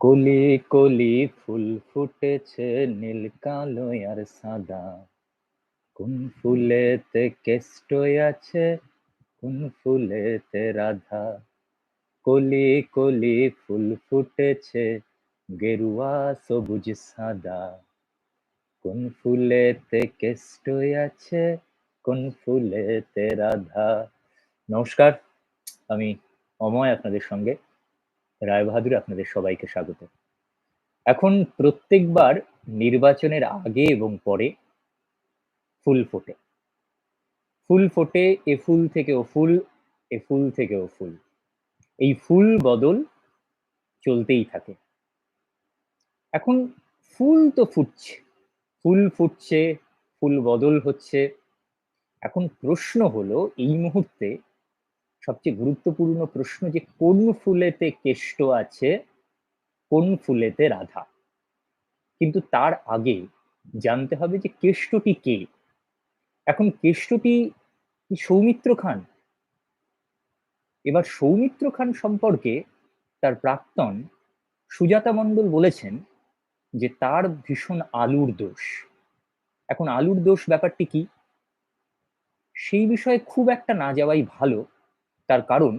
কলি কলি ফুল ফুটেছে নীল কালো আর সাদা। কোন ফুলেতে কেষ্ট আছে, কোন ফুলেতে রাধা। কলি কলি ফুল ফুটেছে, গেরুয়া সবুজ সাদা। কোন ফুলেতে কেষ্ট আছে, কোন ফুলেতে রাধা। নমস্কার, আমি অময় আপনাদের সঙ্গে রায়বাহাদুর আপনাদের সবাইকে স্বাগত। এখন প্রত্যেকবার নির্বাচনের আগে এবং পরে ফুল ফোটে। ফুল ফোটে এ ফুল থেকে ও ফুল, এ ফুল থেকে ও ফুল। এই ফুল বদল চলতেই থাকে। এখন ফুল তো ফুটছে, ফুল ফুটছে, ফুল বদল হচ্ছে। এখন প্রশ্ন হলো, এই মুহূর্তে সবচেয়ে গুরুত্বপূর্ণ প্রশ্ন যে কোন ফুলেতে কেষ্ট আছে, কোন ফুলেতে রাধা? কিন্তু তার আগে জানতে হবে যে কেষ্টটি কে? এখন কেষ্টটি সৌমিত্র খান? এবার সৌমিত্র খান সম্পর্কে তার প্রাক্তন সুজাতা মণ্ডল বলেছেন যে তার ভীষণ আলুর দোষ। এখন আলুর দোষ ব্যাপারটি কি? সেই বিষয়ে খুব একটা না যাওয়াই ভালো। তার কারণ,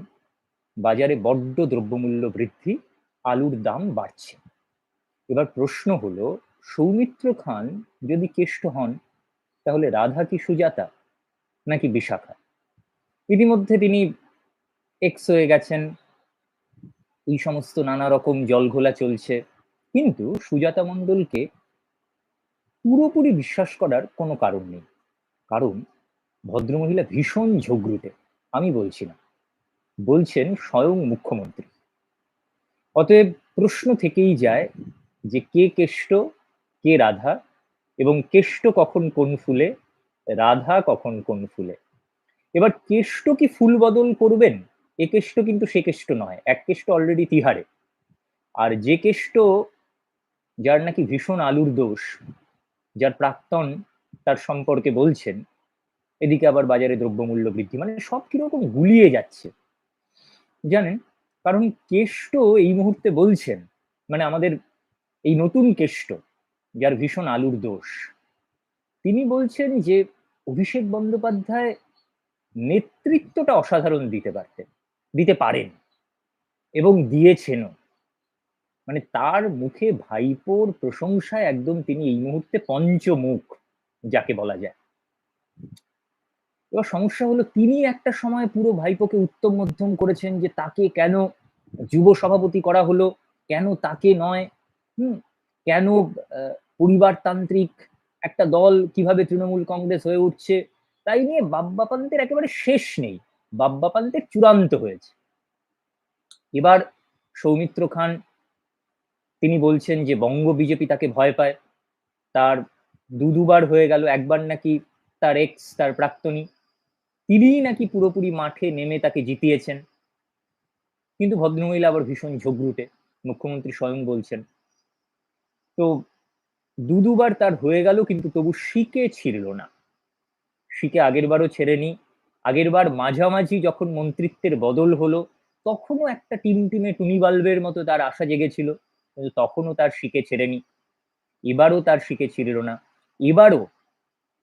বাজারে বড্ড দ্রব্যমূল্য বৃদ্ধি, আলুর দাম বাড়ছে। এবার প্রশ্ন হলো, সৌমিত্র খান যদি কেষ্ট হন, তাহলে রাধা কি সুজাতা নাকি বিশাখা? ইতিমধ্যে তিনি এক্স হয়ে গেছেন। এই সমস্ত নানা রকম জলঘোলা চলছে। কিন্তু সুজাতা মণ্ডলকে পুরোপুরি বিশ্বাস করার কোনো কারণ নেই। কারণ, ভদ্রমহিলা ভীষণ ঝগড়ুটে। আমি বলছি না। বলছেন স্বয়ং মুখ্যমন্ত্রী। অতএব প্রশ্ন থেকেই যায় যে কে কেষ্ট, কে রাধা এবং কেষ্ট কখন কোন ফুলে, রাধা কখন কোন ফুলে। এবার কেষ্ট কি ফুল বদল করবেন? এ কেষ্ট কিন্তু সে কেষ্ট নয়, এক কেষ্ট অলরেডি তিহারে। আর যে কেষ্ট যার নাকি ভীষণ আলুর দোষ, যার প্রাক্তন তার সম্পর্কে বলছেন, এদিকে আবার বাজারে দ্রব্যমূল্য বৃদ্ধি মানে সব কীরকম গুলিয়ে যাচ্ছে। জানেন? কারণ কেষ্ট এই মুহূর্তে বলছেন মানে আমাদের এই নতুন কেষ্ট, যার ভীষণ আলুর দোষ, তিনি বলছেন যে অভিষেক বন্দ্যোপাধ্যায় নেতৃত্বটা অসাধারণ দিতে পারতেন, দিতে পারেন এবং দিয়েছেনও। মানে তার মুখে ভাইপোর প্রশংসায় একদম তিনি এই মুহূর্তে পঞ্চমুখ, যাকে বলা যায়। এবার সমস্যা হলো তিনি একটা সময় পুরো ভাইপোকে উত্তম মধ্যম করেছেন যে তাকে কেন যুব সভাপতি করা হলো, কেন তাকে নয়, হুম? কেন পরিবারতান্ত্রিক একটা দল কীভাবে তৃণমূল কংগ্রেস হয়ে উঠছে, তাই নিয়ে বাব্বা পান্তের একেবারে শেষ নেই বাব্বা পান্তের চূড়ান্ত হয়েছে। এবার সৌমিত্র খান, তিনি বলছেন যে বঙ্গ বিজেপি তাকে ভয় পায়, তার দু দুবার হয়ে গেল, একবার নাকি তার এক্স তার প্রাক্তনী তিনিই নাকি পুরোপুরি মাঠে নেমে তাকে জিতিয়েছেন? কিন্তু ভদ্রমহিলা আবার ভীষণ ঝগড়ুটে, মুখ্যমন্ত্রী স্বয়ং বলছেন। তো দু দুবার তার হয়ে গেল, কিন্তু তবু শিকে ছিড়ল না। শিকে আগের বারও ছেড়েনি। আগের বার মাঝামাঝি যখন মন্ত্রিত্বের বদল হলো, তখনও একটা টিম টিমে টুনি বাল্বের মতো তার আশা জেগেছিল, কিন্তু তখনও তার শিকে ছেড়েনি। এবারও তার শিকে ছিড়ল না। এবারও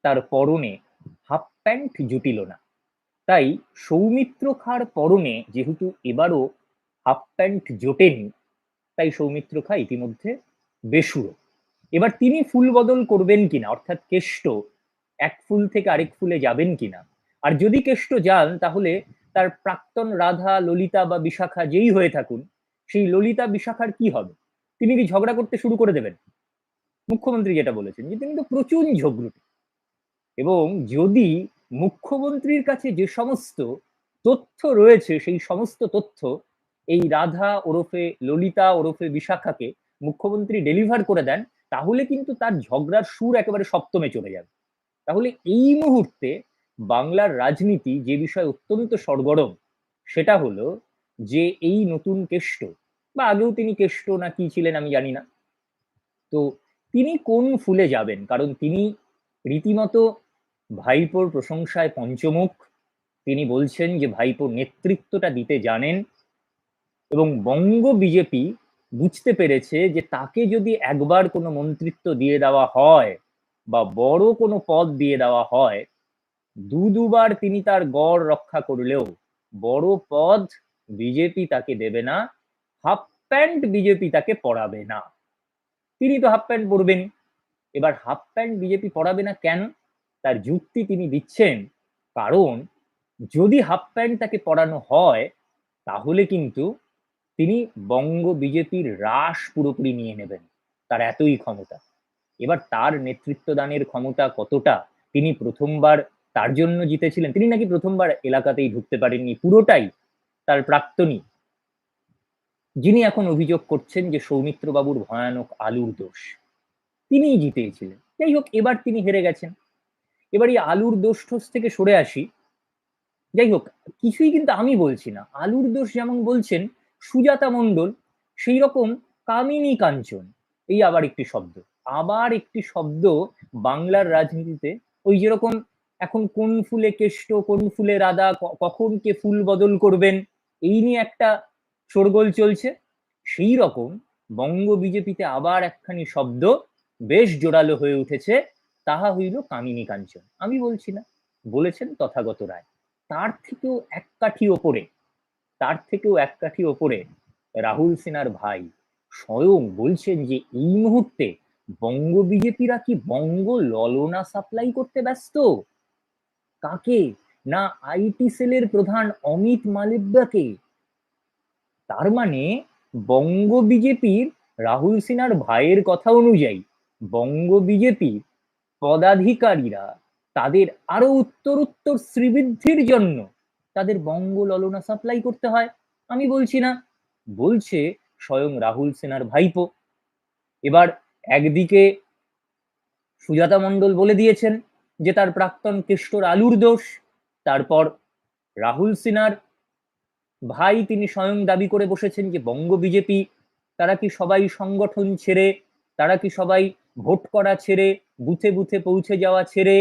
তার পরনে হাফ প্যান্ট জুটিল না। তাই সৌমিত্র খার পরনে যেহেতু এবারও হাফ প্যান্ট জোটেনি, তাই সৌমিত্র খা ইতিমধ্যে বেসুরো। এবার তিনি ফুল বদল করবেন কিনা, অর্থাৎ কেষ্ট এক ফুল থেকে আরেক ফুলে যাবেন কিনা? আর যদি কেষ্ট যান, তাহলে তার প্রাক্তন রাধা, ললিতা বা বিশাখা যেই হয়ে থাকুন, সেই ললিতা, বিশাখার কি হবে? তিনি কি ঝগড়া করতে শুরু করে দেবেন? মুখ্যমন্ত্রী যেটা বলেছেন যে, তিনি তো প্রচুর ঝগড়ুটে। এবং যদি মুখ্যমন্ত্রীর কাছে যে সমস্ত তথ্য রয়েছে, সেই সমস্ত তথ্য এই রাধা ওরফে ললিতা ওরফে বিশাখাকে মুখ্যমন্ত্রী ডেলিভার করে দেন, তাহলে কিন্তু তার ঝগড়ার সুর একেবারে সপ্তমে চলে যাবে। তাহলে এই মুহূর্তে বাংলার রাজনীতি যে বিষয় অত্যন্ত সরগরম, সেটা হলো যে এই নতুন কেষ্ট, বা আগেও তিনি কেষ্ট না কি ছিলেন আমি জানি না। তো তিনি কোন ফুলে যাবেন? কারণ তিনি রীতিমতো ভাইপোর প্রশংসায় পঞ্চমুখ। তিনি বলছেন যে, ভাইপোর নেতৃত্বটা দিতে জানেন এবং বঙ্গ বিজেপি বুঝতে পেরেছে যে, তাকে যদি একবার কোনো মন্ত্রিত্ব দিয়ে দেওয়া হয় বা বড় কোনো পদ দিয়ে দেওয়া হয়, দু দুবার তিনি তার গড় রক্ষা করলেও বড় পদ বিজেপি তাকে দেবে না, হাফ প্যান্ট বিজেপি তাকে পড়াবে না। তিনি তো হাফ প্যান্ট পরবেন। এবার হাফ প্যান্ট বিজেপি পড়াবে না কেন? তার যুক্তি তিনি দিচ্ছেন। কারণ যদি হাফ প্যান্ট তাকে পড়ানো হয়, তাহলে কিন্তু তিনি বঙ্গ বিজেপির রাস পুরোপুরি নিয়ে নেবেন তার এতই ক্ষমতা। এবার তার নেতৃত্ব দানের ক্ষমতা কতটা তিনি প্রথমবার তার জন্য জিতেছিলেন, তিনি নাকি প্রথমবার এলাকাতেই ঢুকতে পারেননি, পুরোটাই তার প্রাক্তনী। যিনি এখন অভিযোগ করছেন যে সৌমিত্র বাবুর ভয়ানক আলুর দোষ, তিনিই জিতেছিলেন। যাই হোক, এবার তিনি হেরে গেছেন। এবার এই আলুর দোষ ঠোষ থেকে সরে আসি। যাই হোক, কিছুই কিন্তু আমি বলছি না। আলুর দোষ যেমন বলছেন সুজাতা মণ্ডল, সেই রকম কামিনী কাঞ্চন। এই আবার একটি শব্দ। আবার একটি শব্দ বাংলার রাজনীতিতে। ওই যেরকম এখন কোন ফুলে কেষ্ট, কোন ফুলে রাধা কখন কে ফুল বদল করবেন, এই নিয়ে একটা শোরগোল চলছে। সেই রকম বঙ্গ বিজেপিতে আবার একখানি শব্দ বেশ জোরালো হয়ে উঠেছে তাহা হইল কামিনী কাঞ্চন। আমি বলছি না, বলেছেন তথাগত রায়। তার থেকেও এক কাঠি ওপরে, তার থেকেও এক কাঠি ওপরে রাহুল সিনহার ভাই স্বয়ং বলছেন যে, এই মুহূর্তে বঙ্গ বিজেপিরা কি বঙ্গ ললনা সাপ্লাই করতে ব্যস্ত? কাকে? না আইটি সেলের প্রধান অমিত মালিব্যাকে তার মানে বঙ্গ বিজেপির রাহুল সিনহার ভাইয়ের কথা অনুযায়ী বঙ্গ বিজেপির পদাধিকারীরা তাদের আরও উত্তর উত্তর শ্রীবৃদ্ধির জন্য তাদের বঙ্গ ললনা সাপ্লাই করতে হয়। আমি বলছি না, বলছে স্বয়ং রাহুল সেনার ভাইপো। এবার একদিকে সুজাতা মণ্ডল বলে দিয়েছেন যে তার প্রাক্তন কেষ্টর আলুর দোষ, তারপর রাহুল সিনহার ভাই তিনি স্বয়ং দাবি করে বসেছেন যে বঙ্গ বিজেপি, তারা কি সবাই সংগঠন ছেড়ে, তারা কি সবাই ভোট করা ছেড়ে, বুথে বুথে পৌঁছে যাওয়া ছেড়ে,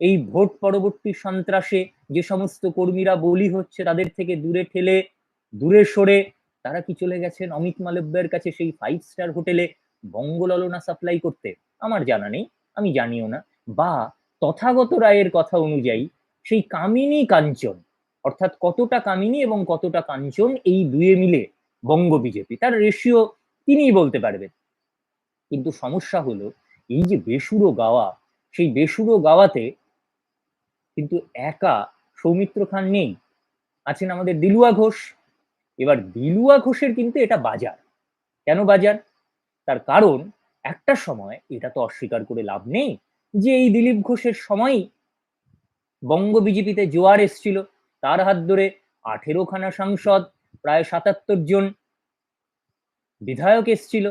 এই ভোট পরবর্তী সন্ত্রাসে যে সমস্ত কর্মীরা বলি হচ্ছে তাদের থেকে দূরে ঠেলে, দূরে সরে, তারা কি চলে গেছেন অমিত মালব্যের কাছে সেই ফাইভ স্টার হোটেলে বঙ্গললনা সাপ্লাই করতে? আমার জানা নেই, আমি জানিও না। বা তথাগত রায়ের কথা অনুযায়ী সেই কামিনী কাঞ্চন, অর্থাৎ কতটা কামিনী এবং কতটা কাঞ্চন এই দুয়ে মিলে বঙ্গ বিজেপি, তার রেশিও তিনিই বলতে পারবেন। কিন্তু সমস্যা হলো, এই যে বেসুরো গাওয়া, সেই বেসুরো গাওয়াতে কিন্তু একা সৌমিত্র খান নেই। আছেন আমাদের দিলুয়া ঘোষ। এবার দিলুয়া ঘোষের কিন্তু এটা বাজার। কেন বাজার? তার কারণ একটা সময় এটা তো অস্বীকার করে লাভ নেই যে এই দিলীপ ঘোষের সময়ই বঙ্গ বিজেপিতে জোয়ার এসছিল। তার হাত ধরে আঠেরো খানা সাংসদ, প্রায় সাতাত্তর জন বিধায়ক এসছিল।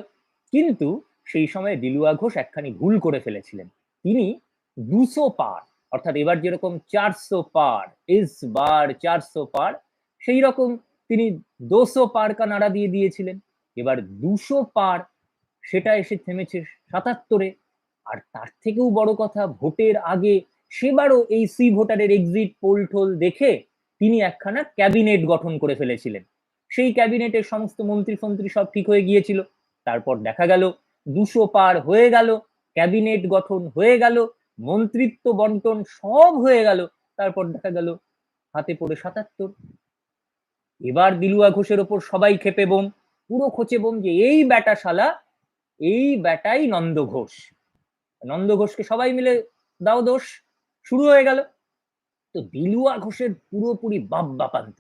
কিন্তু সেই সময় দিলুয়া ঘোষ একখানি ভুল করে ফেলেছিলেন। তিনি দুশো পার, অর্থাৎ এবার যেরকম চারশো পার ইস বার চারশো পার, সেই রকম তিনি দোশো পার কা নাড়া দিয়ে দিয়েছিলেন। এবার দুশো পার, সেটা এসে থেমেছে সাতাত্তরে। আর তার থেকেও বড় কথা, ভোটের আগে সেবারও এই সি ভোটারের এক্সিট পোল টোল দেখে তিনি একখানা ক্যাবিনেট গঠন করে ফেলেছিলেন। সেই ক্যাবিনেটের সমস্ত মন্ত্রী ফন্ত্রী সব ঠিক হয়ে গিয়েছিল। তারপর দেখা গেল দুশো পার হয়ে গেল, ক্যাবিনেট গঠন হয়ে গেল, মন্ত্রিত্ব বন্টন সব হয়ে গেল, তারপর দেখা গেল হাতে পড়ে সাতাত্তর। এবার দিলুয়া ঘোষের ওপর সবাই খেপে বোম, পুরো খোঁচে বোম যে এই ব্যাটা শালা এই ব্যাটাই নন্দ ঘোষ নন্দ ঘোষকে সবাই মিলে দাও দোষ, শুরু হয়ে গেল। তো দিলুয়া ঘোষের পুরোপুরি বাপ বাপান্ত।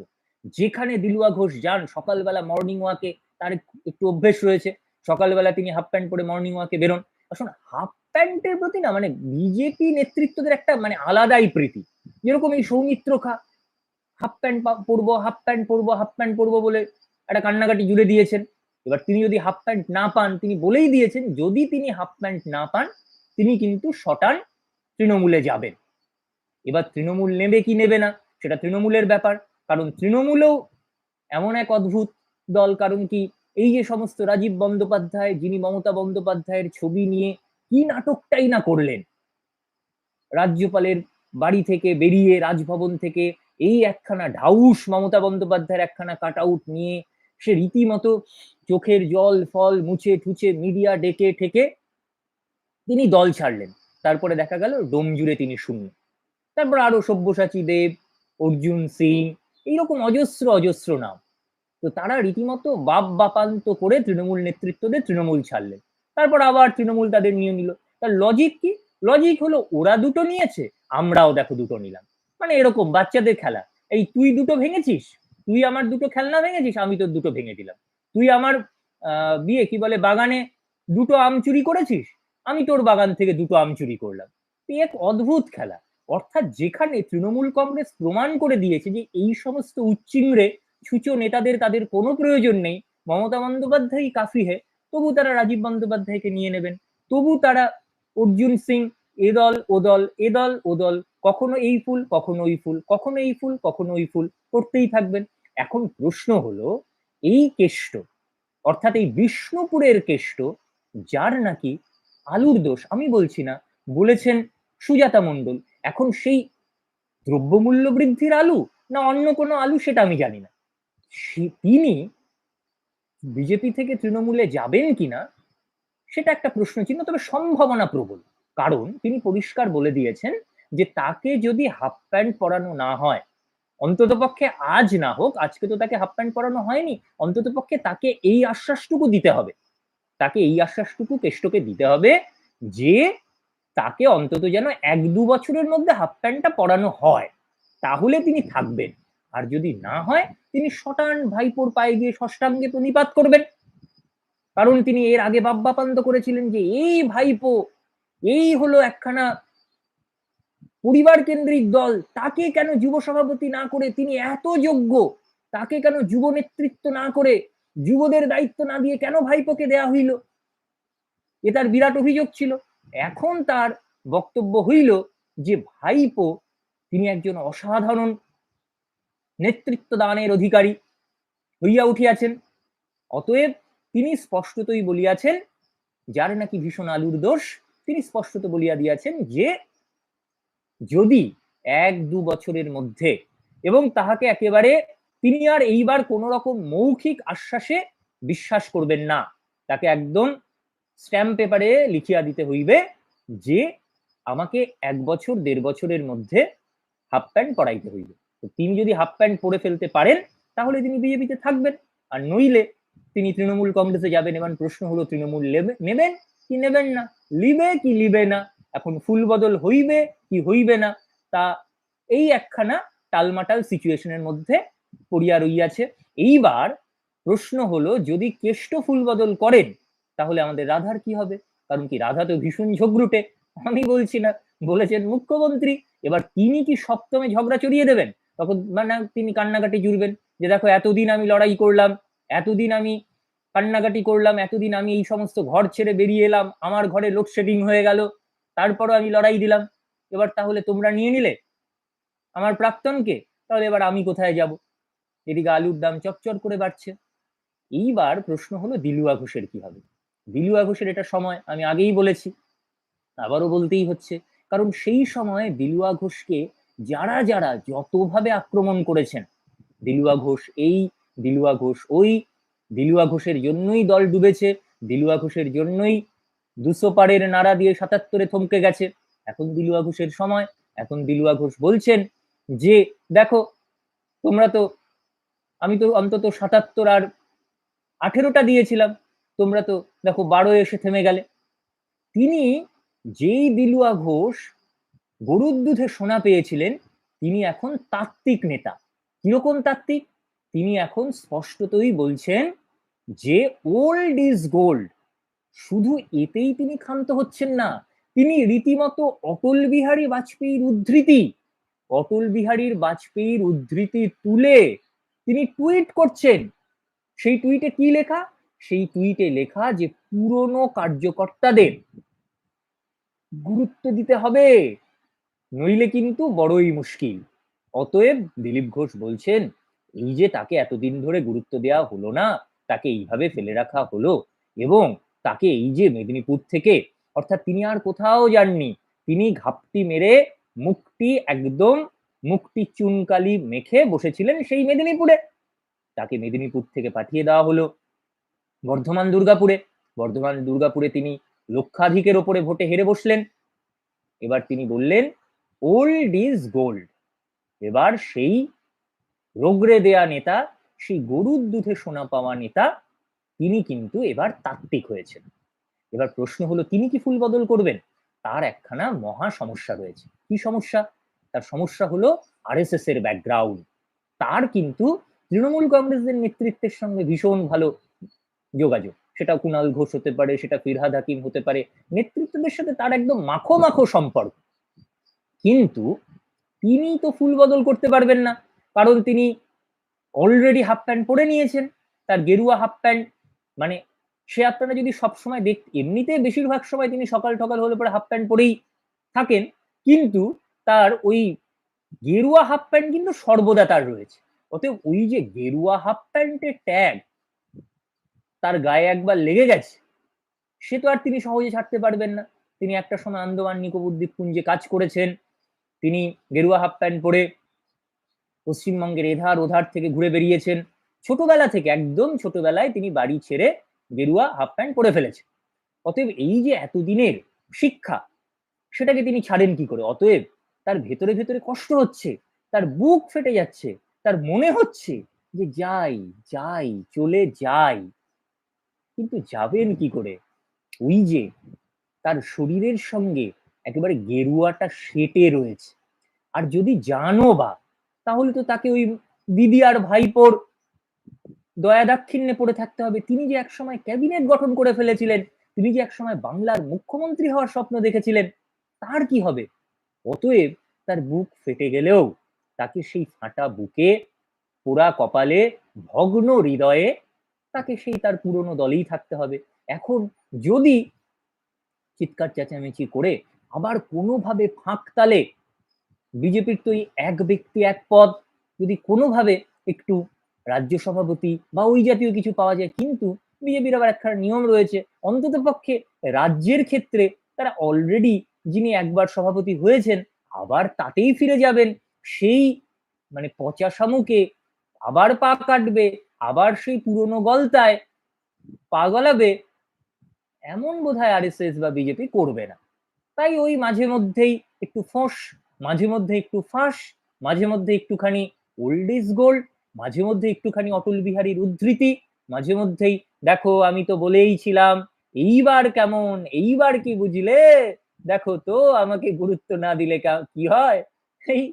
যেখানে দিলুয়া ঘোষ যান সকালবেলা মর্নিং ওয়াকে তার একটু অভ্যেস রয়েছে। সকালবেলা তিনি হাফ প্যান্ট পরে মর্নিং ওয়াকে বেরোন। আসুন হাফ প্যান্টের প্রতি না মানে বিজেপি নেতৃত্বদের একটা মানে আলাদাই প্রীতি। যেরকম এই সৌমিত্র খা হাফ প্যান্ট পরবো হাফ প্যান্ট পরবো হাফ প্যান্ট পরবো বলে একটা কান্নাকাটি জুড়ে দিয়েছেন। এবার তিনি যদি হাফ প্যান্ট না পান, তিনি বলেই দিয়েছেন, যদি তিনি হাফ প্যান্ট না পান, তিনি কিন্তু শটান তৃণমূলে যাবেন। এবার তৃণমূল নেবে কি নেবে না, সেটা তৃণমূলের ব্যাপার। কারণ তৃণমূলেও এমন এক অদ্ভুত দল, কারণ কি এই যে সমস্ত রাজীব বন্দ্যোপাধ্যায়, যিনি মমতা বন্দ্যোপাধ্যায়ের ছবি নিয়ে কি নাটকটাই না করলেন? রাজ্যপালের বাড়ি থেকে বেরিয়ে রাজভবন থেকে এই একখানা ঢাউস মমতা বন্দ্যোপাধ্যায়ের একখানা কাট আউট নিয়ে সে রীতিমতো চোখের জল, ফল মুছে ঠুছে মিডিয়া ডেকে ঠেকে তিনি দল ছাড়লেন। তারপরে দেখা গেল ডোম জুড়ে তিনি শূন্য। তারপর আরও সব্যসাচী দেব, অর্জুন সিং, এইরকম অজস্র অজস্র নাম। তো তারা রীতিমতো বাপ বাপান্ত করে তৃণমূল নেতৃত্বদের তৃণমূল ছাড়লেন তারপর আবার তৃণমূল তাদের নিয়ে নিল। তার লজিক কি? লজিক হলো ওরা দুটো নিয়েছে, আমরাও দেখো দুটো নিলাম। মানে এরকম বাচ্চাদের খেলা। এই তুই দুটো ভেঙেছিস, তুই আমার দুটো খেলনা ভেঙেছিস, আমি তোর দুটো ভেঙে দিলাম। তুই আমার বিয়ে কি বলে বাগানে দুটো আম চুরি করেছিস, আমি তোর বাগান থেকে দুটো আম চুরি করলাম। এক অদ্ভুত খেলা। অর্থাৎ যেখানে তৃণমূল কংগ্রেস প্রমাণ করে দিয়েছে যে এই সমস্ত উচ্চিংড়ে ছুচো নেতাদের তাদের কোনো প্রয়োজন নেই। মমতা বন্দ্যোপাধ্যায় কাফি হে, তবু তারা রাজীব বন্দ্যোপাধ্যায়কে নিয়ে নেবেন। তবু তারা অর্জুন সিং, এ দল, ও দল, এ দল, ও দল, কখনো এই ফুল, কখনো ওই ফুল, কখনো এই ফুল, কখনো ওই ফুল, করতেই থাকবেন। এখন প্রশ্ন হলো, এই কেষ্ট, অর্থাৎ এই বিষ্ণুপুরের কেষ্ট, যার নাকি আলুর দোষ, আমি বলছি না, বলেছেন সুজাতা মণ্ডল, এখন সেই দ্রব্যমূল্য বৃদ্ধির আলু না অন্য কোনো আলু সেটা আমি জানি না। তিনি বিজেপি থেকে তৃণমূলে যাবেন কিনা, সেটা একটা প্রশ্ন চিহ্ন তবে সম্ভাবনা প্রবল। কারণ তিনি পরিষ্কার বলে দিয়েছেন যে তাকে যদি হাফ প্যান্ট পরানো না হয়, অন্তত পক্ষে আজ না হোক, আজকে তো তাকে হাফ প্যান্ট পরানো হয়নি, অন্তত পক্ষে তাকে এই আশ্বাসটুকু দিতে হবে। তাকে এই আশ্বাসটুকু কেষ্টকে দিতে হবে যে তাকে অন্তত যেন এক দু বছরের মধ্যে হাফ প্যান্টটা পরানো হয়, তাহলে তিনি থাকবেন। আর যদি না হয় তিনি শটান ভাইপোর পায়ে গিয়ে ষষ্ঠাঙ্গে প্রণিপাত করবেন। কারণ তিনি এর আগে বাব্যাপান্ত করেছিলেন যে, এই ভাইপো, এই হলো একখানা পরিবার কেন্দ্রিক দল। তাকে কেন যুব সভাপতি না করে? তিনি এত যোগ্য। তাকে কেন যুব নেতৃত্ব না করে? যুবদের দায়িত্ব না দিয়ে কেন ভাইপোকে দেয়া হইল? এ তার বিরাট অভিযোগ ছিল। এখন তার বক্তব্য হইল যে, ভাইপো তিনি একজন অসাধারণ নেতৃত্ব দানের অধিকারী হইয়া উঠিয়াছেন। অতএব তিনি স্পষ্টতই বলিয়াছেন, যার নাকি ভীষণ আলুর দোষ, তিনি স্পষ্টত বলিয়া দিয়াছেন যে, যদি এক দু বছরের মধ্যে এবং তাহাকে একেবারে তিনি আর এইবার কোন রকম মৌখিক আশ্বাসে বিশ্বাস করবেন না, তাকে একদম স্ট্যাম্প পেপারে লিখিয়া দিতে হইবে যে, আমাকে এক বছর, দেড় বছরের মধ্যে হাফ প্যান্ট পরাইতে হইবে। তো তিনি যদি হাফ প্যান্ট পরে ফেলতে পারেন, তাহলে তিনি বিজেপিতে থাকবেন। আর নইলে তিনি তৃণমূল কংগ্রেসে যাবেন। এবং প্রশ্ন হলো, তৃণমূল নেবেন কি নেবেন না? লিবে কি লিবে না? এখন ফুল বদল হইবে কি হইবে না? তা এই একখানা টালমাটাল সিচুয়েশনের মধ্যে পড়িয়া রইয়াছে। এইবার প্রশ্ন হলো, যদি কেষ্ট ফুল বদল করেন, তাহলে আমাদের রাধার কি হবে? কারণ কি, রাধা তো ভীষণ ঝগড়ুটে। আমি বলছি না, বলেছেন মুখ্যমন্ত্রী, এবার তিনি কি সপ্তমে ঝগড়া চড়িয়ে দেবেন? তখন মানে তিনি কান্নাকাটি জুড়বেন যে দেখো এতদিন আমি লড়াই করলাম, এতদিন আমি কান্নাকাটি করলাম, এতদিন আমি এই সমস্ত ঘর ছেড়ে বেরিয়ে এলাম, আমার ঘরে লোডশেডিং হয়ে গেল, তারপরও আমি লড়াই দিলাম। এবার তাহলে তোমরা নিয়ে নিলে? আমার প্রাক্তনকে? তাহলে এবার আমি কোথায় যাব? এদিকে আলুর দাম চকচর করে বাড়ছে। এইবার প্রশ্ন হলো, দিলুয়া ঘোষের কি হবে? দিলুয়া ঘোষের এটা সময়, আমি আগেই বলেছি। আবারও বলতেই হচ্ছে, কারণ সেই সময় দিলুয়া ঘোষকে যারা যারা যতভাবে আক্রমণ করেছেন, দিলুয়া ঘোষ এই, দিলুয়া ঘোষ ওই, দিলুয়া ঘোষের জন্যই দল ডুবেছে, দিলুয়া ঘোষের জন্যই দুশো পারের নাড়া দিয়ে সাতাত্তরে থমকে গেছে। এখন দিলুয়া ঘোষের সময়, এখন দিলুয়া ঘোষ বলছেন যে, দেখো, তোমরা তো, আমি তো অন্তত সাতাত্তর আর আঠেরোটা দিয়েছিলাম, তোমরা তো দেখো বারো এসে থেমে গেলে। তিনি যেই দিলুয়া ঘোষ গরুর দুধে সোনা পেয়েছিলেন তিনি এখন তাত্ত্বিক নেতা। কীরকম তাত্ত্বিক? তিনি এখন স্পষ্টতই বলছেন যে ওল্ড ইজ গোল্ড। শুধু এতেই তিনি ক্ষান্ত হচ্ছেন না, তিনি রীতিমতো অটল বিহারী বাজপেয়ীর উদ্ধৃতি। অটল বিহারীর বাজপেয়ীর উদ্ধৃতি তুলে তিনি টুইট করছেন। সেই টুইটে কি লেখা? সেই টুইটে লেখা যে পুরনো কার্যকর্তাদের গুরুত্ব দিতে হবে। নইলে কিন্তু বড়ই মুশকিল। অতএব দিলীপ ঘোষ বলছেন, এই যে তাকে এতদিন ধরে গুরুত্ব দেওয়া হলো না, তাকে এইভাবে ফেলে রাখা হলো এবং তাকে এই যে মেদিনীপুর থেকে, অর্থাৎ তিনি আর কোথাও যাননি, তিনি ঘাপটি মেরে মুখটি একদম মুখটি চুনকালি মেখে বসেছিলেন সেই মেদিনীপুরে। তাকে মেদিনীপুর থেকে পাঠিয়ে দেওয়া হলো বর্ধমান দুর্গাপুরে। বর্ধমান দুর্গাপুরে তিনি লক্ষাধিকের ওপরে ভোটে হেরে বসলেন। এবার তিনি বললেন ওল্ড ইজ গোল্ড এবার সেই রোগরে দেয়া নেতা, সেই গরুর দুধে সোনা পাওয়া নেতা, তিনি কিন্তু এবার তাত্ত্বিক হয়েছেন। এবার প্রশ্ন হলো, তিনি কি ফুল বদল করবেন? তার একখানা মহা সমস্যা রয়েছে। কি সমস্যা? তার সমস্যা হলো আরএসএস এর ব্যাকগ্রাউন্ড তার কিন্তু তৃণমূল কংগ্রেসের নেতৃত্বের সঙ্গে ভীষণ ভালো যোগাযোগ। সেটা কুণাল ঘোষ হতে পারে, সেটা ফিরহাদ হাকিম হতে পারে। নেতৃত্বদের সাথে তার একদম মাখো মাখো সম্পর্ক। কিন্তু তিনি তো ফুল বদল করতে পারবেন না। কারণ তিনি অলরেডি হাফ প্যান্ট পরে নিয়েছেন। তার গেরুয়া হাফ প্যান্ট মানে সে আপনারা যদি সবসময় দেখ, এমনিতে বেশিরভাগ সময় তিনি সকাল সকাল হলে পরে হাফ প্যান্ট পরেই থাকেন। কিন্তু তার ওই গেরুয়া হাফ প্যান্ট কিন্তু সর্বদা তার রয়েছে। অতএব ওই যে গেরুয়া হাফ প্যান্টের ট্যাগ তার গায়ে একবার লেগে গেছে, সে তো আর তিনি সহজে ছাড়তে পারবেন না। তিনি একটা সময় আন্দামান নিকোবর দ্বীপপুঞ্জে কাজ করেছেন। তিনি গেরুয়া হাফ প্যান্ট পরে পশ্চিমবঙ্গের এধার ওধার থেকে ঘুরে বেরিয়েছেন। ছোটবেলা থেকে, একদম ছোটবেলায় তিনি বাড়ি ছেড়ে গেরুয়া হাফ প্যান্ট পরে ফেলেছেন। অতএব এই যে এতদিনের শিক্ষা, সেটাকে তিনি ছাড়েন কি করে? অতএব তার ভেতরে ভেতরে কষ্ট হচ্ছে, তার বুক ফেটে যাচ্ছে, তার মনে হচ্ছে যে যাই যাই, চলে যাই। কিন্তু যাবেন কি করে? ওই যে তার শরীরের সঙ্গে একেবারে গেরুয়াটা সেটে রয়েছে। আর যদি জানো বা, তাহলে তো তাকে ওই দিদি আর ভাইপোর দয়া দাক্ষিণ্যে পড়ে থাকতে হবে। তিনি যে একসময় ক্যাবিনেট গঠন করে ফেলেছিলেন, তিনি যে একসময় বাংলার মুখ্যমন্ত্রী হওয়ার স্বপ্ন দেখেছিলেন, তার কি হবে? অতএব তার বুক ফেটে গেলেও তাকে সেই ফাটা বুকে, পোড়া কপালে, ভগ্ন হৃদয়ে তাকে সেই তার পুরনো দলেই থাকতে হবে। এখন যদি চিৎকার চেঁচামেচি করে আবার কোনোভাবে ফাঁক তালে বিজেপির তো এক ব্যক্তি, এক পদ, যদি কোনোভাবে একটু রাজ্য সভাপতি বা ওই জাতীয় কিছু পাওয়া যায়, কিন্তু বিজেপির আবার একখানা নিয়ম রয়েছে। অন্তত পক্ষে রাজ্যের ক্ষেত্রে তারা অলরেডি যিনি একবার সভাপতি হয়েছেন, আবার তাতেই ফিরে যাবেন। সেই মানে পচা শামুকে আবার পা কাটবে, আবার সেই পুরনো গলতায় পা গলাবে, এমন বোধ হয় আরএসএস বা বিজেপি করবে না। তাই ওই মাঝে মধ্যেই একটু ফোঁস, মাঝে মধ্যে একটু ফাঁস, মাঝে মধ্যে একটুখানি ওল্ড ইজ গোল্ড মাঝে মধ্যে একটুখানি অটল বিহারীর উদ্ধৃতি মাঝে মধ্যেই, দেখো আমি তো বলেই ছিলাম, এইবার কেমন, এইবার কি বুঝলে? দেখো তো আমাকে গুরুত্ব না দিলে কি হয়? এই,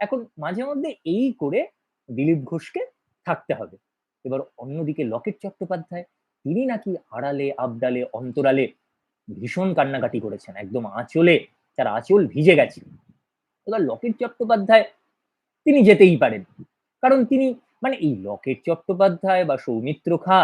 এখন মাঝে মধ্যে এই করে দিলীপ ঘোষকে থাকতে হবে। এবার অন্যদিকে লকেট চট্টোপাধ্যায়, তিনি নাকি আড়ালে, আবডালে, অন্তরালে ভীষণ কান্নাকাটি করেছেন, একদম আঁচলে, তার আঁচল ভিজে গেছে এবার লকেট চট্টোপাধ্যায়, তিনি যেতেই পারেন। কারণ তিনি মানে এই লকেট চট্টোপাধ্যায় বা সৌমিত্র খা,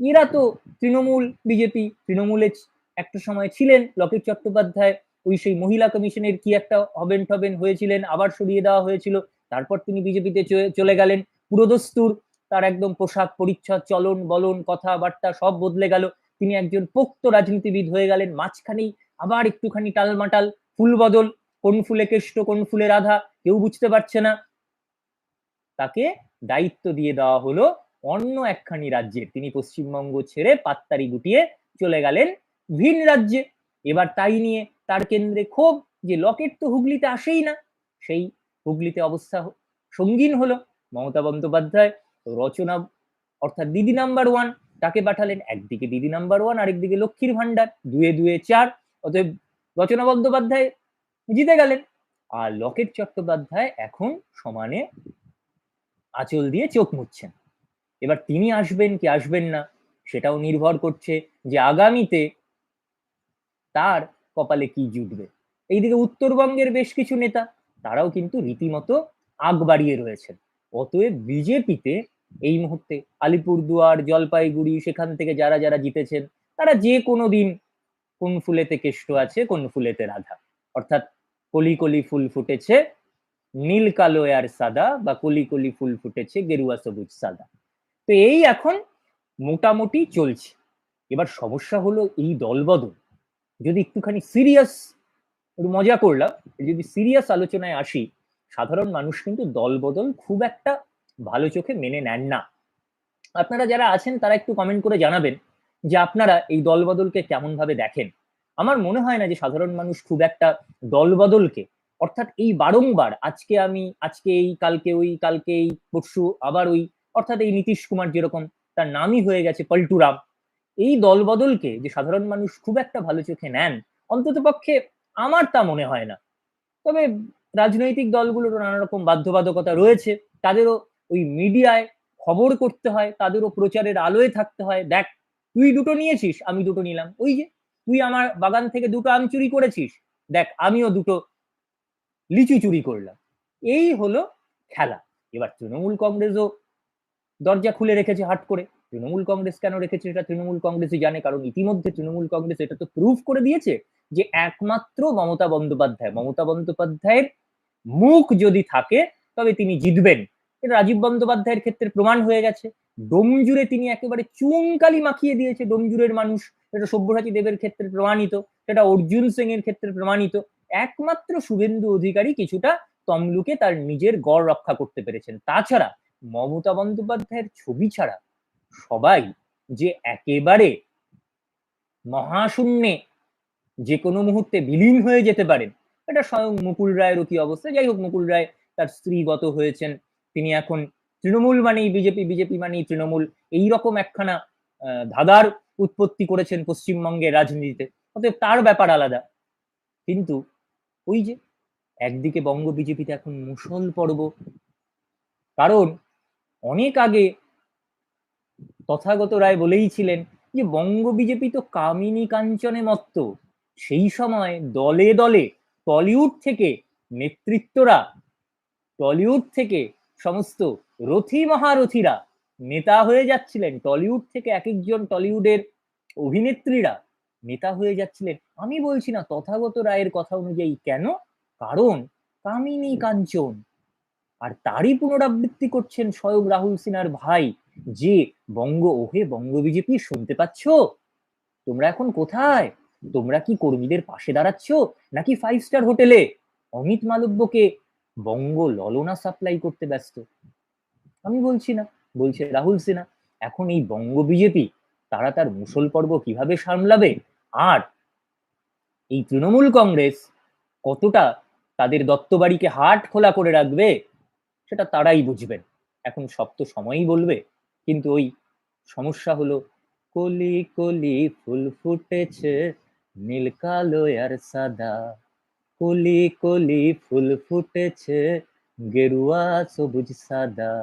এরা তো তৃণমূল, বিজেপি, তৃণমূলে একটা সময় ছিলেন লকেট চট্টোপাধ্যায়। ওই সেই মহিলা কমিশনের কি একটা হবেন ঠবেন হয়েছিলেন, আবার সরিয়ে দেওয়া হয়েছিল। তারপর তিনি বিজেপিতে চলে গেলেন। পুরোদস্তুর, তার একদম পোশাক পরিচ্ছদ, চলন বলন, কথাবার্তা সব বদলে গেল। তিনি একজন পোক্ত রাজনীতিবিদ হয়ে গেলেন। মাঝখানেই আবার একটুখানি টালমাটাল, ফুল বদল, কোন ফুলে কেষ্ট কোন ফুলে রাধা, কেউ বুঝতে পারছে না। তাকে দায়িত্ব দিয়ে দেওয়া হলো অন্য একখানি রাজ্যে। তিনি পশ্চিমবঙ্গ ছেড়ে পাত্তারি গুটিয়ে চলে গেলেন ভিন রাজ্যে। এবার তাই নিয়ে তার কেন্দ্রে ক্ষোভ যে লকেট তো হুগলিতে আসেই না। সেই হুগলিতে অবস্থা সঙ্গীন হলো। মমতা বন্দ্যোপাধ্যায় রচনা, অর্থাৎ দিদি নাম্বার ওয়ান তাকে পাঠালেন? একদিকে দিদি নাম্বার ওয়ান আরেকদিকে লক্ষ্মীর ভান্ডার দুয়ে দুয়ে চার। অতএব রচনা বন্দ্যোপাধ্যায় জিতে গেলেন। আর লকেট চট্টোপাধ্যায় এখন সমানে আঁচল দিয়ে চোখ মুচ্ছেন এবার তিনি আসবেন কি আসবেন না, সেটাও নির্ভর করছে যে আগামীতে তার কপালে কি জুটবে। এইদিকে উত্তরবঙ্গের বেশ কিছু নেতা, তারাও কিন্তু রীতিমতো আগ বাড়িয়ে রয়েছেন। অতএব বিজেপিতে এই মুহূর্তে আলিপুরদুয়ার, জলপাইগুড়ি, সেখান থেকে যারা যারা জিতেছেন, তারা যে কোনো দিন কোন ফুলেতে কেষ্ট আছে, কোন ফুলেতে রাধা। অর্থাৎ কলি কলি ফুল ফুটেছে, নীল, কালো আর সাদা, বা কলি কলি ফুল ফুটেছে, গেরুয়া, সবুজ, সাদা। তো এই এখন মোটামুটি চলছে। এবার সমস্যা হলো এই দলবদল। যদি একটুখানি সিরিয়াস মজা করলাম, যদি সিরিয়াস আলোচনায় আসি, সাধারণ মানুষ কিন্তু দলবদল খুব একটা ভালো চোখে মেনে নেন না। আপনারা যারা আছেন, তারা একটু কমেন্ট করে জানাবেন যে আপনারা এই দলবদলকে কেমন ভাবে দেখেন। আমার মনে হয় না যে সাধারণ মানুষ খুব একটা দলবদলকে, অর্থাৎ এই বারংবার আজকে আমি, আজকে এই, কালকে ওই, কালকে এই, পরশু আবার ওই, অর্থাৎ এই নীতিশ কুমার যেরকম তার নামই হয়ে গেছে পল্টুরাম, এই দলবদলকে যে সাধারণ মানুষ খুব একটা ভালো চোখে নেন, অন্তত পক্ষে আমার তা মনে হয় না। তবে রাজনৈতিক দলগুলোরও নানা রকম বাধ্যবাধকতা রয়েছে, তাদেরও ওই মিডিয়ায় খবর করতে হয় তাদেরও প্রচারের আলোয় থাকতে হয়। দেখ, তুই দুটো নিয়েছিস, আমি দুটো নিলাম। ওই যে, তুই আমার বাগান থেকে দুটো আম চুরি করেছিস। দেখ, আমিও দুটো লিচু চুরি করলাম। এই হলো খেলা। এবার তৃণমূল কংগ্রেসও দরজা খুলে রেখেছে হাট করে। তৃণমূল কংগ্রেস কেন রেখেছে এটা? তৃণমূল কংগ্রেসই জানে, কারণ ইতিমধ্যে তৃণমূল কংগ্রেস এটা তো প্রুফ করে দিয়েছে যে একমাত্র মমতা বন্দ্যোপাধ্যায়, মমতা বন্দ্যোপাধ্যায়ের মুখ যদি থাকে, তবে তিনি জিতবেন। এটা রাজীব বন্দ্যোপাধ্যায়ের ক্ষেত্রে প্রমাণ হয়ে গেছে। ডোমজুড়ে তিনি একেবারে চুনকালি মাখিয়ে দিয়েছে ডোমজুড়ের মানুষ। সেটা সব্যসাচী দেবের ক্ষেত্রে প্রমাণিত, সেটা অর্জুন সিং এর ক্ষেত্রে প্রমাণিত। একমাত্র শুভেন্দু অধিকারী কিছুটা তমলুকে তার নিজের গড় রক্ষা করতে পেরেছেন। তাছাড়া মমতা বন্দ্যোপাধ্যায়ের ছবি ছাড়া সবাই যে একেবারে মহাশূন্যে যে কোনো মুহূর্তে বিলীন হয়ে যেতে পারেন এটা স্বয়ং মুকুল রায়েরও কি অবস্থা। যাই হোক, মুকুল রায় তার স্ত্রীগত হয়েছেন। তিনি এখন তৃণমূল মানেই বিজেপি বিজেপি মানেই তৃণমূল। এইরকম একখানা ধাঁধার উৎপত্তি করেছেন পশ্চিমবঙ্গের রাজনীতিতে। অতএব তার ব্যাপার আলাদা। কিন্তু ওই যে একদিকে বঙ্গ বিজেপিতে এখন মুসল পর্ব, কারণ অনেক আগে তথাগত রায় বলেইছিলেন যে বঙ্গ বিজেপি তো কামিনী কাঞ্চনে মত্ত। সেই সময় দলে দলে টলিউড থেকে নেতৃত্বরা, টলিউড থেকে সমস্ত রথী মহারথীরা নেতা হয়ে যাচ্ছিলেন। টলিউড থেকে এক একজন টলিউডের অভিনেত্রীরা নেতা হয়ে যাচ্ছিলেন। আমি বলছি না তথাগত রায়ের কথা অনুযায়ী কেন? কারণ কামিনী কাঞ্চন আর তারই পুনরাবৃত্তি করছেন স্বয়ং রাহুল সিনহার ভাই। যে বঙ্গ ওহে বঙ্গ বিজেপি, শুনতে পাচ্ছ? তোমরা এখন কোথায়? তোমরা কি কর্মীদের পাশে দাঁড়াচ্ছ? নাকি ফাইভ স্টার হোটেলে? অমিত মালব্যকে বঙ্গ ললনা সাপ্লাই করতে ব্যস্ত। আমি বলছি না, বলছে রাহুল সিনহা, এখন এই বঙ্গ বিজেপি তারা তার মুসল পর্ব কীভাবে সামলাবে? আর এই তৃণমূল কংগ্রেস কতটা তাদের দত্তবাড়িকে হাট খোলা করে রাখবে, সেটা তারাই বুঝবেন এখন সব তো সময়ই বলবে, কিন্তু ওই সমস্যা হলো, কলি কলি ফুল ফুটেছে, নীল কালো আর সাদা। কলি কলি ফুল ফুটেছে, গেরুয়া সবুজ সাদা।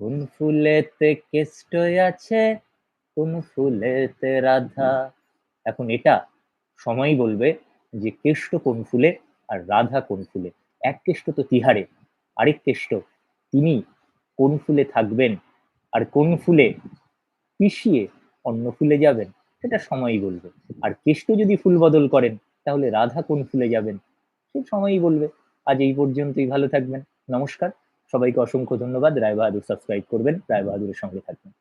কোন ফুলেতে কেষ্ট আছে, কোন ফুলেতে রাধা। এখন এটা সময় বলবে যে কেষ্ট কোন ফুলে আর রাধা কোন ফুলে। এক কেষ্ট তো তিহারে, আরেক কেষ্ট তিনি কোন ফুলে থাকবেন আর কোন ফুলে পিষিয়ে অন্য ফুলে যাবেন, সেটা সময়ই বলবে। আর কেষ্ট যদি ফুল বদল করেন তাহলে রাধা কোন ফুলে যাবেন? সেই সময়ই বলবে। আজ এই পর্যন্তই, ভালো থাকবেন। নমস্কার। সবাইকে অসংখ্য ধন্যবাদ। রায় বাহাদুর সাবস্ক্রাইব করবেন। রায় বাহাদুরের সঙ্গে থাকবেন।